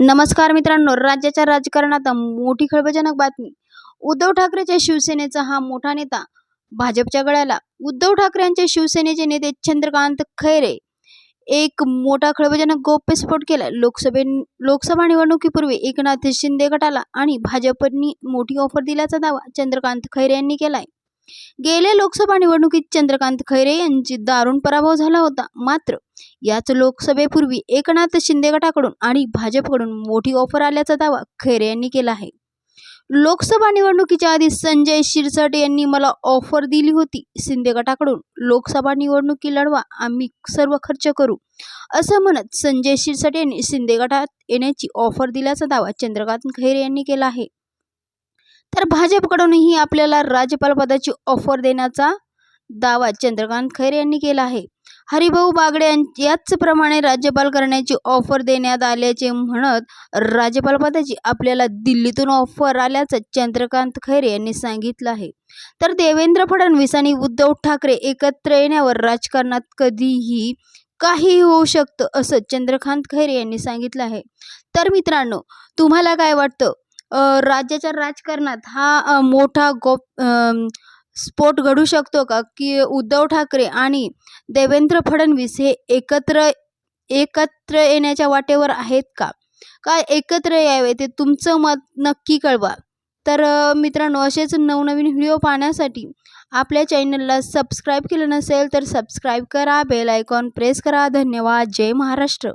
नमस्कार मित्रांनो राज्याच्या राजकारणात मोठी खळबळजनक बातमी. उद्धव ठाकरेच्या शिवसेनेचा हा मोठा नेता. भाजपच्या गळ्याला उद्धव ठाकरे यांचे शिवसेनेचे नेते चंद्रकांत खैरे. एक मोठा खळबळजनक गोप्यस्फोट केला. लोकसभे लोकसभा निवडणुकीपूर्वी एकनाथ शिंदे गटाला आणि भाजपनी मोठी ऑफर दिल्याचा दावा चंद्रकांत खैरे यांनी केलाय. गेल्या लोकसभा निवडणुकीत चंद्रकांत खैरे यांची दारुण पराभव झाला होता. मात्र याच लोकसभेपूर्वी एकनाथ शिंदे गटाकडून आणि भाजपकडून मोठी ऑफर आल्याचा दावा खैरे यांनी केला आहे. लोकसभा निवडणुकीच्या आधी संजय शिरसाट यांनी मला ऑफर दिली होती शिंदे गटाकडून लोकसभा निवडणुकी लढवा आम्ही सर्व खर्च करू. असं म्हणत संजय शिरसाट यांनी शिंदे गटात येण्याची ऑफर दिल्याचा दावा चंद्रकांत खैरे यांनी केला आहे. तर भाजपकडूनही आपल्याला राज्यपालपदाची ऑफर देण्याचा दावा चंद्रकांत खैरे यांनी केला आहे. हरिभाऊ बागडे यां- याचप्रमाणे राज्यपाल करण्याची ऑफर देण्यात आल्याचे म्हणत राज्यपाल पदाची आपल्याला दिल्लीतून ऑफर आल्याचं चंद्रकांत खैरे यांनी सांगितलं आहे. तर देवेंद्र फडणवीस आणि उद्धव ठाकरे एकत्र येण्यावर राजकारणात कधीही काहीही होऊ शकतं असं चंद्रकांत खैरे यांनी सांगितलं आहे. तर मित्रांनो तुम्हाला काय वाटतं? राज्याच्या राजकारणात हा मोठा गोप स्फोट घडू शकतो का? की उद्धव ठाकरे आणि देवेंद्र फडणवीस हे एकत्र एकत्र येण्याच्या वाटेवर आहेत का? काय एकत्र यावे ते तुमचं मत नक्की कळवा. तर मित्रांनो असेच नवनवीन व्हिडिओ पाहण्यासाठी आपल्या चॅनलला सबस्क्राईब केलं नसेल तर सबस्क्राईब करा बेल आयकॉन प्रेस करा. धन्यवाद. जय महाराष्ट्र.